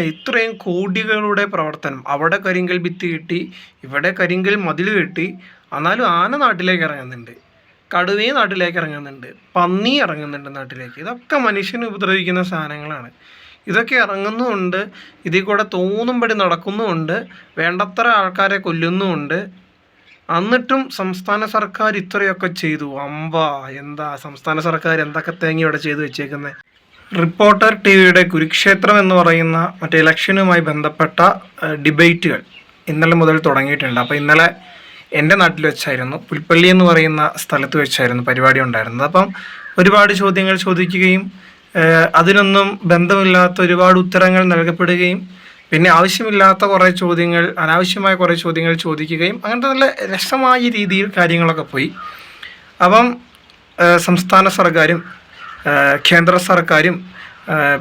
ഇത്രയും കോടികളുടെ പ്രവർത്തനം. അവിടെ കരിങ്കൽ ഭിത്തി കെട്ടി ഇവിടെ കരിങ്കൽ മതിൽ കെട്ടി എന്നാലും ആന നാട്ടിലേക്ക് ഇറങ്ങുന്നുണ്ട്. കടുവയെ നാട്ടിലേക്ക് ഇറങ്ങുന്നുണ്ട്. പന്നി ഇറങ്ങുന്നുണ്ട് നാട്ടിലേക്ക്. ഇതൊക്കെ മനുഷ്യനെ ഉപദ്രവിക്കുന്ന സാധനങ്ങളാണ്. ഇതൊക്കെ ഇറങ്ങുന്നുമുണ്ട് ഇതിൽ കൂടെ തോന്നുമ്പടി നടക്കുന്നുമുണ്ട് വേണ്ടത്ര ആൾക്കാരെ കൊല്ലുന്നുമുണ്ട്. എന്നിട്ടും സംസ്ഥാന സർക്കാർ ഇത്രയൊക്കെ ചെയ്തു. അമ്പ എന്താ സംസ്ഥാന സർക്കാർ എന്തൊക്കെ തേങ്ങ ഇവിടെ ചെയ്തു വെച്ചേക്കുന്നത് റിപ്പോർട്ടർ ടി വിയുടെ കുരുക്ഷേത്രം എന്ന് പറയുന്ന മറ്റേ ഇലക്ഷനുമായി ബന്ധപ്പെട്ട ഡിബേറ്റുകൾ ഇന്നലെ മുതൽ തുടങ്ങിയിട്ടുണ്ട്. അപ്പോൾ ഇന്നലെ എന്റെ നാട്ടിൽ വെച്ചായിരുന്നു പുൽപ്പള്ളി എന്ന് പറയുന്ന സ്ഥലത്ത് വെച്ചായിരുന്നു പരിപാടി ഉണ്ടായിരുന്നത്. അപ്പം ഒരുപാട് ചോദ്യങ്ങൾ ചോദിക്കുകയും അതിനൊന്നും ബന്ധമില്ലാത്ത ഒരുപാട് ഉത്തരങ്ങൾ നൽകപ്പെടുകയും പിന്നെ ആവശ്യമില്ലാത്ത കുറേ ചോദ്യങ്ങൾ അനാവശ്യമായ കുറേ ചോദ്യങ്ങൾ ചോദിക്കുകയും അങ്ങനത്തെ നല്ല രസമായ രീതിയിൽ കാര്യങ്ങളൊക്കെ പോയി. അപ്പം സംസ്ഥാന സർക്കാരും കേന്ദ്ര സർക്കാരും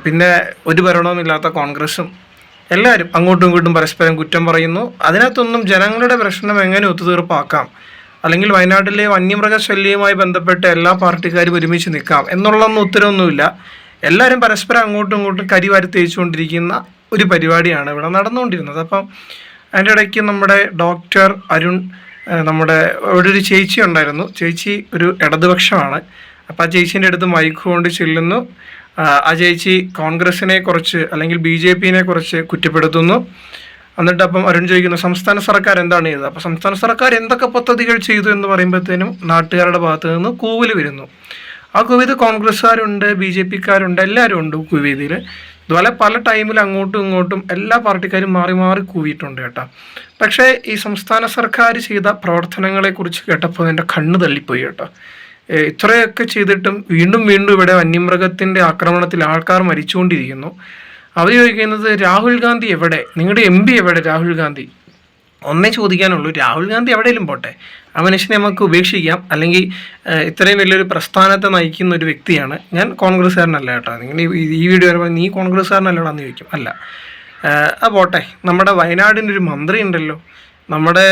പിന്നെ ഒരു ഭരണവുമില്ലാത്ത കോൺഗ്രസും എല്ലാവരും അങ്ങോട്ടും ഇങ്ങോട്ടും പരസ്പരം കുറ്റം പറയുന്നു. അതിനകത്തൊന്നും ജനങ്ങളുടെ പ്രശ്നം എങ്ങനെ ഒത്തുതീർപ്പാക്കാം? അല്ലെങ്കിൽ വയനാട്ടിലെ വന്യമൃഗശല്യവുമായി ബന്ധപ്പെട്ട് എല്ലാ പാർട്ടിക്കാരും ഒരുമിച്ച് നിൽക്കാം എന്നുള്ളൊന്നും ഉത്തരവൊന്നുമില്ല. എല്ലാവരും പരസ്പരം അങ്ങോട്ടും ഇങ്ങോട്ടും കരിവാരി തേച്ചുകൊണ്ടിരിക്കുന്ന ഒരു പരിപാടിയാണ് ഇവിടെ നടന്നുകൊണ്ടിരുന്നത്. അപ്പം അതിന്റെ ഇടയ്ക്ക് നമ്മുടെ ഡോക്ടർ അരുൺ നമ്മുടെ ഇവിടെ ഒരു ചേച്ചി ഉണ്ടായിരുന്നു. ചേച്ചി ഒരു ഇടതുപക്ഷമാണ്. അപ്പോൾ ആ ചേച്ചീന്റെ അടുത്ത് മൈക്ക് കൊണ്ട് ചെല്ലുന്നു. ആ, ചേച്ചി കോൺഗ്രസിനെ കുറിച്ച് അല്ലെങ്കിൽ ബി ജെ പിനെ കുറിച്ച് കുറ്റപ്പെടുത്തുന്നു. എന്നിട്ട് അപ്പം അരുൺ ചോദിക്കുന്നു സംസ്ഥാന സർക്കാർ എന്താണ് ചെയ്തത്? അപ്പോൾ സംസ്ഥാന സർക്കാർ എന്തൊക്കെ പദ്ധതികൾ ചെയ്തു എന്ന് പറയുമ്പോഴത്തേനും നാട്ടുകാരുടെ ഭാഗത്ത് നിന്ന് കൂവൽ വരുന്നു. ആ കുവീത് കോൺഗ്രസ്സുകാരുണ്ട് ബി ജെ പിക്കാരുണ്ട് എല്ലാവരും ഉണ്ട് കുവിതിൽ ഇതുപോലെ പല ടൈമിൽ അങ്ങോട്ടും ഇങ്ങോട്ടും എല്ലാ പാർട്ടിക്കാരും മാറി മാറി കൂവിയിട്ടുണ്ട് കേട്ടോ. പക്ഷേ ഈ സംസ്ഥാന സർക്കാർ ചെയ്ത പ്രവർത്തനങ്ങളെക്കുറിച്ച് കേട്ടപ്പോൾ എന്റെ കണ്ണ് തള്ളിപ്പോയി കേട്ടോ. ഇത്രയൊക്കെ ചെയ്തിട്ടും വീണ്ടും വീണ്ടും ഇവിടെ വന്യമൃഗത്തിന്റെ ആക്രമണത്തിൽ ആൾക്കാർ മരിച്ചുകൊണ്ടിരിക്കുന്നു. അവർ ചോദിക്കുന്നത് രാഹുൽ ഗാന്ധി എവിടെ? നിങ്ങളുടെ എം പി എവിടെ രാഹുൽ ഗാന്ധി? ഒന്നേ ചോദിക്കാനുള്ളൂ രാഹുൽ ഗാന്ധി എവിടെയെങ്കിലും പോട്ടെ. ആ മനുഷ്യനെ നമുക്ക് ഉപേക്ഷിക്കാം. അല്ലെങ്കിൽ ഇത്രയും വലിയൊരു പ്രസ്ഥാനത്തെ നയിക്കുന്ന ഒരു വ്യക്തിയാണ്. ഞാൻ കോൺഗ്രസ്സുകാരനല്ല കേട്ടോ. നിങ്ങൾ ഈ വീഡിയോ വരുമ്പോൾ നീ കോൺഗ്രസ്സുകാരനല്ലടാന്ന് ചോദിക്കും. അല്ല ആ പോട്ടെ. നമ്മുടെ വയനാടിന്റെ ഒരു മന്ത്രി ഉണ്ടല്ലോ നമ്മുടെ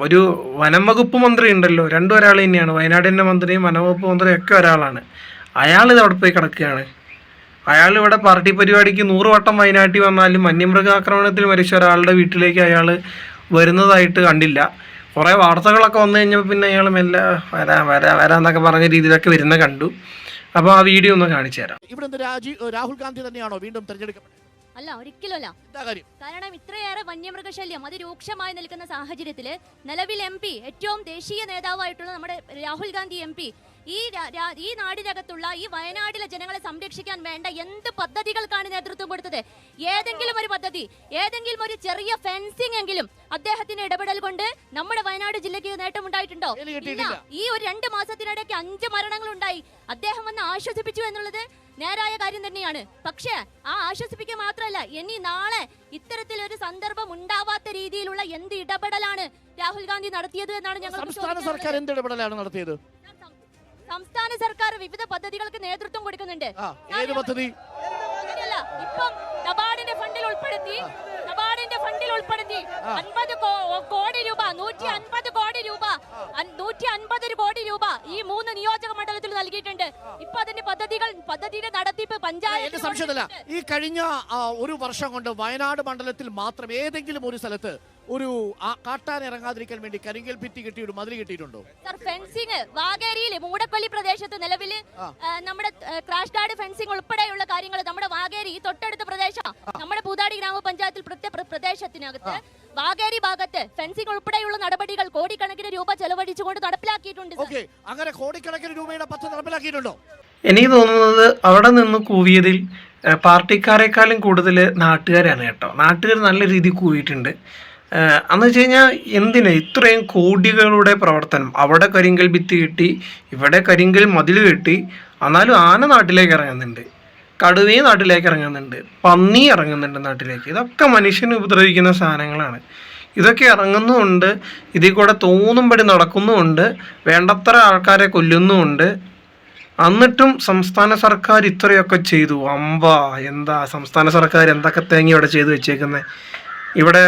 ഒരു വനം വകുപ്പ് മന്ത്രി ഉണ്ടല്ലോ. രണ്ടു ഒരാൾ തന്നെയാണ്. വയനാടിന്റെ മന്ത്രിയും വനംവകുപ്പ് മന്ത്രിയും ഒക്കെ ഒരാളാണ്. അയാൾ ഇത് അവിടെ പോയി കിടക്കുകയാണ്. അയാൾ ഇവിടെ പാർട്ടി പരിപാടിക്ക് നൂറ് വട്ടം വയനാട്ടിൽ വന്നാലും വന്യമൃഗാക്രമണത്തിൽ മരിച്ച ഒരാളുടെ വീട്ടിലേക്ക് അയാൾ വരുന്നതായിട്ട് കണ്ടില്ല. കുറേ വാർത്തകളൊക്കെ വന്നു കഴിഞ്ഞപ്പോൾ പിന്നെ അയാൾ മെല്ലെ വരാ വരാ വരാന്നൊക്കെ പറഞ്ഞ രീതിയിലൊക്കെ വരുന്ന കണ്ടു. അപ്പോൾ ആ വീഡിയോ ഒന്ന് കാണിച്ചു തരാം. ഇവിടെ രാജീവ് രാഹുൽ ഗാന്ധി തന്നെയാണോ വീണ്ടും തെരഞ്ഞെടുക്കപ്പെട്ടത്? അല്ല ഒരിക്കലുമല്ല. എന്താ കാര്യം? കാരണം ഇത്രയേറെ വന്യമൃഗശല്യം അതിരൂക്ഷമായി നിൽക്കുന്ന സാഹചര്യത്തിൽ നിലവിൽ എം പി ഏറ്റവും ദേശീയ നേതാവായിട്ടുള്ള നമ്മുടെ രാഹുൽ ഗാന്ധി എം പി ഈ ഈ നാടിനകത്തുള്ള ഈ വയനാട്ടിലെ ജനങ്ങളെ സംരക്ഷിക്കാൻ വേണ്ട എന്ത് പദ്ധതികൾക്കാണ് നേതൃത്വം കൊടുത്തത്? ഏതെങ്കിലും ഒരു പദ്ധതി ഏതെങ്കിലും ഒരു ചെറിയ ഫെൻസിംഗ് എങ്കിലും അദ്ദേഹത്തിന്റെ ഇടപെടൽ കൊണ്ട് നമ്മുടെ വയനാട് ജില്ലയ്ക്ക് നേട്ടമുണ്ടായിട്ടുണ്ടോ? ഇല്ല. ഈ ഒരു രണ്ട് മാസത്തിനിടയ്ക്ക് അഞ്ച് മരണങ്ങൾ ഉണ്ടായി അദ്ദേഹം വന്ന് ആശ്വസിപ്പിച്ചു എന്നുള്ളത് നേരായ കാര്യം തന്നെയാണ്. പക്ഷേ ആ ആശ്വസിപ്പിക്കുക മാത്രമല്ല ഇനി നാളെ ഇത്തരത്തിൽ ഒരു സന്ദർഭം ഉണ്ടാവാത്ത രീതിയിലുള്ള എന്ത് ഇടപെടലാണ് രാഹുൽ ഗാന്ധി നടത്തിയത് എന്നാണ് ഞങ്ങൾ സംസ്ഥാന സർക്കാർ എന്ത് ഇടപെടലാണ് നടത്തിയത്? സംസ്ഥാന സർക്കാർ വിവിധ പദ്ധതികൾക്ക് നേതൃത്വം കൊടുക്കുന്നുണ്ട്. ഏത് പദ്ധതി? ഇപ്പം നബാർഡിന്റെ ഫണ്ടിൽ ഉൾപ്പെടുത്തി നബാർഡിന്റെ ഫണ്ടിൽ ഉൾപ്പെടുത്തി അൻപത് കോടി രൂപ നൂറ്റി അൻപത് കോടി രൂപ നൂറ്റി അൻപത് കോടി രൂപ ഈ മൂന്ന് നിയോജക നൽകിയിട്ടുണ്ട്. ഇപ്പൊ അതിന്റെ പദ്ധതികൾ പദ്ധതിയുടെ നടത്തിപ്പ് പഞ്ചായത്ത് സംശയമല്ല ഈ കഴിഞ്ഞ ഒരു വർഷം കൊണ്ട് വയനാട് മണ്ഡലത്തിൽ മാത്രം ഏതെങ്കിലും ഒരു സ്ഥലത്ത് ഒരു കാട്ടാൻ ഇറങ്ങാതിരിക്കാൻ വേണ്ടി കരിങ്കൽ ഭിത്തി കെട്ടി ഒരു മതിൽ കെട്ടിയിട്ടുണ്ടോ? സർ ഫെൻസിങ് വാഗേരിയിൽ മൂടപ്പള്ളി പ്രദേശത്ത് നിലവിൽ. നമ്മുടെ ക്രാഷ് ഗാർഡ് ഫെൻസിങ് ഉൾപ്പെടെയുള്ള കാര്യങ്ങൾ നമ്മുടെ വാഗേരി തൊട്ടടുത്ത പ്രദേശം നമ്മുടെ പൂതാടി ഗ്രാമപഞ്ചായത്തിൽ പ്രത്യേക പ്രദേശത്തിനകത്ത് വാഗേരി ഭാഗത്ത് ഫെൻസിംഗ് ഉൾപ്പെടെയുള്ള നടപടികൾ കോടിക്കണക്കിന് രൂപ ചെലവഴിച്ചുകൊണ്ട് നടപ്പിലാക്കിയിട്ടുണ്ട്. ഓക്കെ അങ്ങനെ കോടിക്കണക്കിന് രൂപയുടെ പദ്ധതി നടപ്പിലാക്കിയിട്ടുണ്ടോ? എനിക്ക് തോന്നുന്നത് അവിടെ നിന്ന് കൂവിയതിൽ പാർട്ടിക്കാരെക്കാളും കൂടുതൽ നാട്ടുകാരാണ് കേട്ടോ. നാട്ടുകാർ നല്ല രീതിയിൽ കൂവിയിട്ടുണ്ട്. എന്ന് അന്ന് വെച്ച് കഴിഞ്ഞാൽ എന്തിന് ഇത്രയും കോടികളുടെ പ്രവർത്തനം? അവിടെ കരിങ്കൽ ഭിത്തി കെട്ടി ഇവിടെ കരിങ്കൽ മതിൽ കെട്ടി എന്നാലും ആന നാട്ടിലേക്ക് ഇറങ്ങുന്നുണ്ട്. കടുവയെ നാട്ടിലേക്ക് ഇറങ്ങുന്നുണ്ട്. പന്നി ഇറങ്ങുന്നുണ്ട് നാട്ടിലേക്ക്. ഇതൊക്കെ മനുഷ്യനെ ഉപദ്രവിക്കുന്ന സാധനങ്ങളാണ്. ഇതൊക്കെ ഇറങ്ങുന്നുമുണ്ട്. ഇതിൽ കൂടെ തോന്നുമ്പടി നടക്കുന്നുമുണ്ട്. വേണ്ടത്ര ആൾക്കാരെ കൊല്ലുന്നുമുണ്ട്. എന്നിട്ടും സംസ്ഥാന സർക്കാർ ഇത്രയൊക്കെ ചെയ്തു. അമ്പ എന്താ സംസ്ഥാന സർക്കാർ എന്തൊക്കെ തേങ്ങ ഇവിടെ ചെയ്തു വെച്ചേക്കുന്നത് ഇവിടെ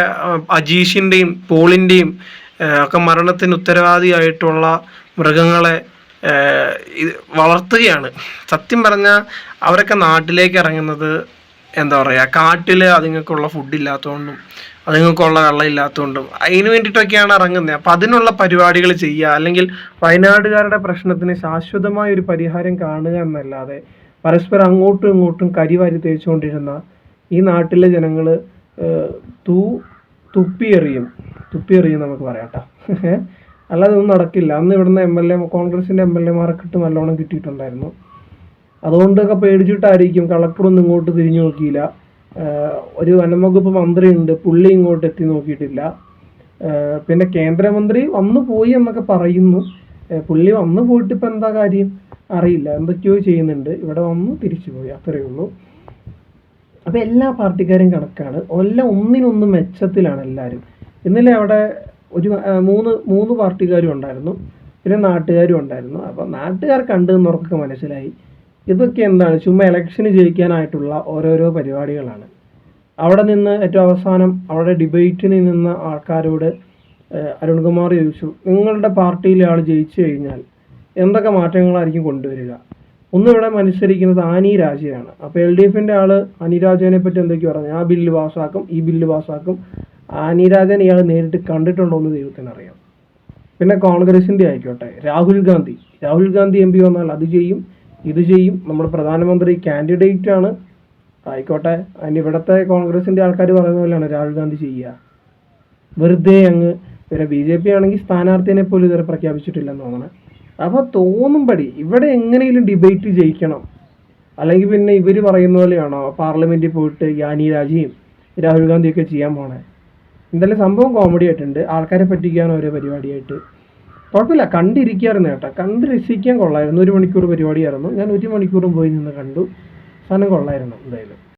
അജീഷിന്റെയും പോളിന്റെയും ഒക്കെ മരണത്തിന് ഉത്തരവാദിയായിട്ടുള്ള മൃഗങ്ങളെ വളർത്തുകയാണ്. സത്യം പറഞ്ഞാൽ അവരൊക്കെ നാട്ടിലേക്ക് ഇറങ്ങുന്നത് എന്താ പറയുക കാട്ടിൽ അതുങ്ങൾക്കുള്ള ഫുഡ് ഇല്ലാത്തതുകൊണ്ടും അതുങ്ങൾക്കുള്ള വെള്ളം ഇല്ലാത്തതുകൊണ്ടും അതിന് വേണ്ടിയിട്ടൊക്കെയാണ് ഇറങ്ങുന്നത് അപ്പം അതിനുള്ള പരിപാടികൾ ചെയ്യുക അല്ലെങ്കിൽ വയനാടുകാരുടെ പ്രശ്നത്തിന് ശാശ്വതമായ ഒരു പരിഹാരം കാണുക എന്നല്ലാതെ പരസ്പരം അങ്ങോട്ടും ഇങ്ങോട്ടും കരിവാരി തേച്ചുകൊണ്ടിരുന്ന ഈ നാട്ടിലെ ജനങ്ങൾ തൂ തുപ്പിയെറിയും തുപ്പിയെറിയും നമുക്ക് പറയാം കേട്ടോ. അല്ലാതെ ഒന്നും നടക്കില്ല. അന്ന് ഇവിടുന്ന് എം എൽ എ കോൺഗ്രസിന്റെ എം എൽ എമാരൊക്കെ ഇട്ട് നല്ലോണം കിട്ടിയിട്ടുണ്ടായിരുന്നു. അതുകൊണ്ടൊക്കെ പേടിച്ചിട്ടായിരിക്കും കളക്ടറൊന്നും ഇങ്ങോട്ട് തിരിഞ്ഞു നോക്കിയില്ല. ഒരു വനംവകുപ്പ് മന്ത്രി ഉണ്ട് പുള്ളി ഇങ്ങോട്ട് എത്തി നോക്കിയിട്ടില്ല. പിന്നെ കേന്ദ്രമന്ത്രി വന്നു പോയി എന്നൊക്കെ പറയുന്നു. പുള്ളി വന്നു പോയിട്ട് ഇപ്പം എന്താ കാര്യം? അറിയില്ല. എന്തൊക്കെയോ ചെയ്യുന്നുണ്ട്. ഇവിടെ വന്നു തിരിച്ചു പോയി. അത്രയേ ഉള്ളൂ. അപ്പോൾ എല്ലാ പാർട്ടിക്കാരും കണക്കാണ്. എല്ലാം ഒന്നിനൊന്ന് മെച്ചത്തിലാണ് എല്ലാവരും. ഇന്നലെ അവിടെ ഒരു മൂന്ന് മൂന്ന് പാർട്ടിക്കാരും ഉണ്ടായിരുന്നു. പിന്നെ നാട്ടുകാരും ഉണ്ടായിരുന്നു. അപ്പോൾ നാട്ടുകാർ കണ്ടെന്നുറക്കൊക്കെ മനസ്സിലായി. ഇതൊക്കെ എന്താണ്? ചുമ്മാ ഇലക്ഷന് ജയിക്കാനായിട്ടുള്ള ഓരോരോ പരിപാടികളാണ്. അവിടെ നിന്ന് ഏറ്റവും അവസാനം അവിടെ ഡിബേറ്റിന് നിന്ന ആൾക്കാരോട് അരുൺകുമാർ ചോദിച്ചു നിങ്ങളുടെ പാർട്ടിയിലെ ആൾ ജയിച്ചു കഴിഞ്ഞാൽ എന്തൊക്കെ മാറ്റങ്ങളായിരിക്കും കൊണ്ടുവരിക? ഒന്ന് ഇവിടെ മത്സരിക്കുന്നത് ആനി രാജയാണ്. അപ്പോൾ എൽ ഡി എഫിന്റെ ആൾ അനിരാജനെ പറ്റി എന്തൊക്കെയോ പറഞ്ഞു. ആ ബില്ല് പാസ്സാക്കും ഈ ബില്ല് പാസ്സാക്കും ആനി രാജൻ ഇയാൾ നേരിട്ട് കണ്ടിട്ടുണ്ടോ എന്ന് ദൈവത്തിന് അറിയാം. പിന്നെ കോൺഗ്രസിന്റെ ആയിക്കോട്ടെ രാഹുൽ ഗാന്ധി. രാഹുൽ ഗാന്ധി എം പി വന്നാൽ അത് ചെയ്യും ഇത് ചെയ്യും. നമ്മുടെ പ്രധാനമന്ത്രി കാൻഡിഡേറ്റ് ആണ്. ആയിക്കോട്ടെ അതിന് ഇവിടുത്തെ കോൺഗ്രസിന്റെ ആൾക്കാർ പറയുന്ന പോലെയാണ് രാഹുൽ ഗാന്ധി ചെയ്യുക. വെറുതെ അങ്ങ് പിന്നെ ബി ജെ പി ആണെങ്കിൽ സ്ഥാനാർത്ഥിനെ പോലും ഇതുവരെ പ്രഖ്യാപിച്ചിട്ടില്ലെന്ന് തോന്നണേ. അപ്പോൾ തോന്നുമ്പടി ഇവിടെ എങ്ങനെയും ഡിബേറ്റ് ജയിക്കണം. അല്ലെങ്കിൽ പിന്നെ ഇവർ പറയുന്ന പോലെയാണോ? പാർലമെന്റിൽ പോയിട്ട് യാനി രാജയും രാഹുൽ ഗാന്ധിയൊക്കെ ചെയ്യാൻ പോണേ. എന്തായാലും സംഭവം കോമഡി ആയിട്ടുണ്ട്. ആൾക്കാരെ പറ്റിക്കാൻ ഓരോ പരിപാടിയായിട്ട്. കുഴപ്പമില്ല കണ്ടിരിക്കുകയായിരുന്നു കേട്ടോ. കണ്ട് രസിക്കാൻ കൊള്ളായിരുന്നു. ഒരു മണിക്കൂർ പരിപാടിയായിരുന്നു. ഞാൻ ഒരു മണിക്കൂറും പോയി നിന്ന് കണ്ടു. സാധനം കൊള്ളായിരുന്നു എന്തായാലും.